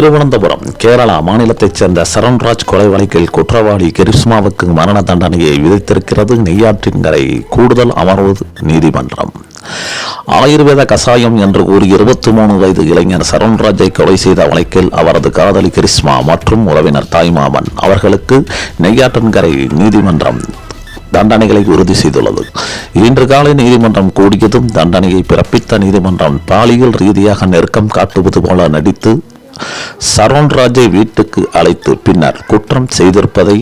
திருவனந்தபுரம் கேரளா மாநிலத்தைச் சேர்ந்த சரண்ராஜ் கொலை வழக்கில் குற்றவாளி கெரிஸ்மாவுக்கு மரண தண்டனையை விதித்திருக்கிறது நெய்யாற்றின்கரை கூடுதல் அமர்வு நீதிமன்றம். ஆயுர்வேத கசாயம் என்று கூறி இருபத்தி மூணு வயது இளைஞர் சரண்ராஜை கொலை செய்த வழக்கில் அவரது காதலி கிரிஸ்மா மற்றும் உறவினர் தாய்மாமன் அவர்களுக்கு நெய்யாற்றன்கரை நீதிமன்றம் தண்டனைகளை உறுதி செய்துள்ளது. இன்று காலை நீதிமன்றம் கூடியதும் தண்டனையை பிறப்பித்த நீதிமன்றம் பாலியல் ரீதியாக நெருக்கம் காட்டுவது போல நடித்து சரவண்ராஜை வீட்டுக்கு அழைத்து பின்னர் குற்றம் செய்திருப்பதை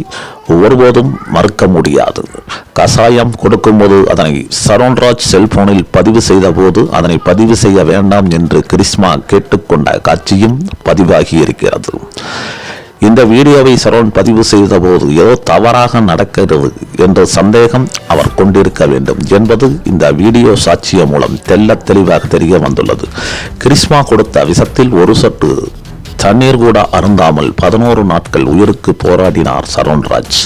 ஒருபோதும் மறுக்க முடியாது. கசாயம் கொடுக்கும்போது அதனை சரவண்ராஜ் செல்போனில் பதிவு செய்தபோது அதனை பதிவு செய்ய வேண்டாம் என்று கிரிஸ்மா கேட்டுக்கொண்ட காட்சியும் பதிவாகி இருக்கிறது. இந்த வீடியோவை சரவண் பதிவு செய்த போது ஏதோ தவறாக நடக்கிறது என்ற சந்தேகம் அவர் கொண்டிருக்க வேண்டும் என்பது இந்த வீடியோ சாட்சியம் மூலம் தெல்ல தெளிவாக தெரிய வந்துள்ளது. கிறிஸ்மா கொடுத்த விஷத்தில் ஒரு சொட்டு தண்ணீர் கூட அருந்தாமல் பதினோரு நாட்கள் உயிருக்கு போராடினார் சரவண்ராஜ்.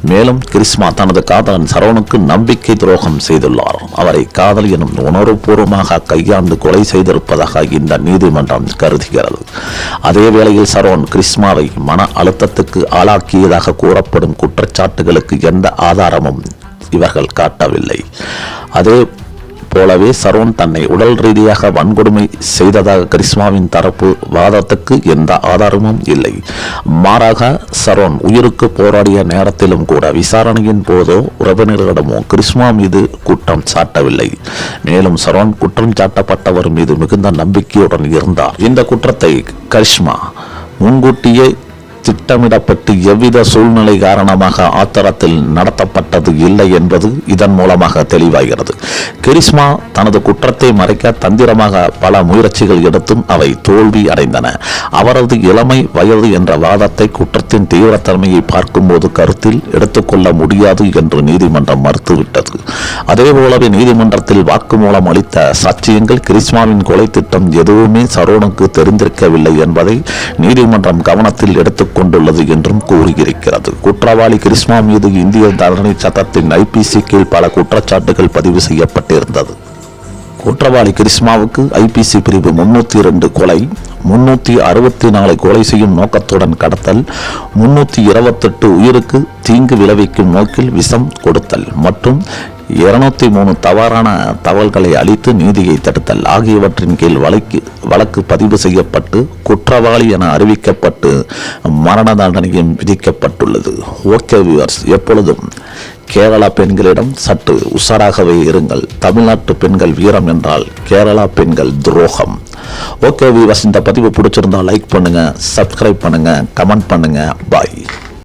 மேலும் கிறிஸ்மா தனது காதலன் சரவணுக்கு நம்பிக்கை துரோகம் செய்துள்ளார். அவரை காதல் எனும் உணர்வுபூர்வமாக கையாண்டு கொலை செய்திருப்பதாக இந்த நீதிமன்றம் கருதுகிறது. அதே வேளையில் சரவண் கிறிஸ்மாவை மன அழுத்தத்துக்கு ஆளாக்கியதாக கூறப்படும் குற்றச்சாட்டுகளுக்கு எந்த ஆதாரமும் இவர்கள் காட்டவில்லை. அதே போலவே சரோன் தன்னை உடல் ரீதியாக வன்கொடுமை செய்ததாக கரிஷ்மாவின் தரப்பு வாதத்துக்கு எந்த ஆதாரமும் இல்லை. மாறாக சரோன் உயிருக்கு போராடிய நேரத்திலும் கூட விசாரணையின் போதோ உறவினர்களிடமோ கிருஷ்மா மீது குற்றம் சாட்டவில்லை. மேலும் சரோன் குற்றம் சாட்டப்பட்டவர் மீது மிகுந்த நம்பிக்கையுடன் இருந்தார். இந்த குற்றத்தை கரிஷ்மா முன்கூட்டியே திட்டமிடப்பட்டு எவ்வித சூழ்நிலை காரணமாக ஆத்திரத்தில் நடத்தப்பட்டது இல்லை என்பது இதன் மூலமாக தெளிவாகிறது. கிரிஸ்மா தனது குற்றத்தை மறைக்க தந்திரமாக பல முயற்சிகள் எடுத்தும் அவை தோல்வி அடைந்தன. அவரது இளமை வயது என்ற வாதத்தை குற்றத்தின் தீவிரத்தன்மையை பார்க்கும்போது கருத்தில் எடுத்துக்கொள்ள முடியாது என்று நீதிமன்றம் மறுத்துவிட்டது. அதே போலவே நீதிமன்றத்தில் வாக்குமூலம் அளித்த சாட்சியங்கள் கிரிஸ்மாவின் கொலை திட்டம் எதுவுமே சரோனுக்கு தெரிந்திருக்கவில்லை என்பதை நீதிமன்றம் கவனத்தில் எடுத்துக் கொண்டுள்ளது என்றும் கூறியிருக்கிறது. குற்றவாளி கிருஷ்மா மீது இந்திய தண்டனை சட்டத்தின் ஐபிசி கீழ் பல குற்றச்சாட்டுகள் பதிவு செய்யப்பட்டிருந்தது. குற்றவாளி கிருஷ்மாவுக்கு ஐபிசி பிரிவு முன்னூத்தி இரண்டு கொலை முன்னூத்தி அறுபத்தி நாலு கொலை செய்யும் நோக்கத்துடன் கடத்தல் முன்னூத்தி இருபத்தெட்டு உயிருக்கு தீங்கு விளைவிக்கும் நோக்கில் விஷம் கொடுத்தல் மற்றும் இருநூத்தி மூணு தவறான தகவல்களை அளித்து நீதியை தடுத்தல் ஆகியவற்றின் கீழ் வழக்கு வழக்கு பதிவு செய்யப்பட்டு குற்றவாளி என அறிவிக்கப்பட்டு மரண தண்டனையும் விதிக்கப்பட்டுள்ளது. ஓகே வியூவர்ஸ் எப்பொழுதும் கேரளா பெண்களிடம் சற்று உஷாராகவே இருங்கள். தமிழ்நாட்டு பெண்கள் வீரம் என்றால் கேரளா பெண்கள் துரோகம். ஓகே வியூவர்ஸ் இந்த பதிவு பிடிச்சிருந்தா லைக் பண்ணுங்கள் சப்ஸ்கிரைப் பண்ணுங்கள் கமெண்ட் பண்ணுங்கள் பாய்